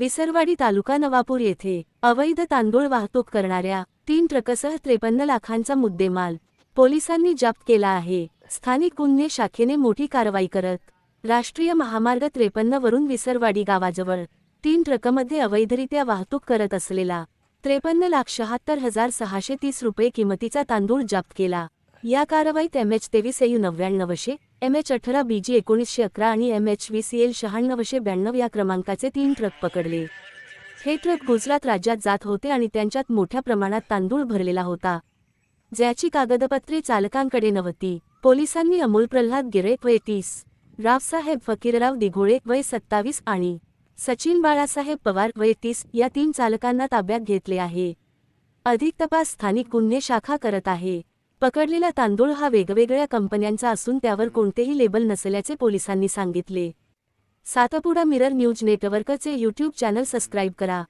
विसरवाडी तालुका नवापूर येथे अवैध तांदूळ वाहतूक करणाऱ्या तीन ट्रकसह त्रेपन्न लाखांचा मुद्देमाल पोलिसांनी जप्त केला आहे. स्थानिक गुन्हे शाखेने मोठी कारवाई करत राष्ट्रीय महामार्ग त्रेपन्न वरून विसरवाडी गावाजवळ तीन ट्रकमध्ये अवैधरित्या वाहतूक करत असलेला त्रेपन्न लाख शहात्तर हजार सहाशे तीस रुपये किमतीचा तांदूळ जप्त केला. या कारवाईत एम एच तेवीस एयू नव्याण्णवशे एम एच अठरा बीजी एकोणीसशे अकरा आणि M H V C L शहाण्णवशे ब्याण्णव या क्रमांकाचे तीन ट्रक पकडले. हे ट्रक गुजरात राज्यात जात होते आणि त्यांच्यात मोठ्या प्रमाणात तांदूळ भरलेला होता. ज्याची कागदपत्रे चालकांकडे नव्हती. पोलिसांनी अमोल प्रल्हाद गिरेक वय तीस रावसाहेब फकीरराव दिघोळे वय सत्तावीस आणि सचिन बाळासाहेब पवार वय तीस या तीन चालकांना ताब्यात घेतले आहे. अधिक तपास स्थानिक गुन्हे शाखा करत आहे. पकडलेला तांदूळ हा वेगवेगळ्या कंपन्यांचा असून त्यावर कोणतेही लेबल नसल्याचे पोलिसांनी सांगितले. सातपुडा मिरर न्यूज नेटवर्कचे यूट्यूब चॅनल सबस्क्राईब करा.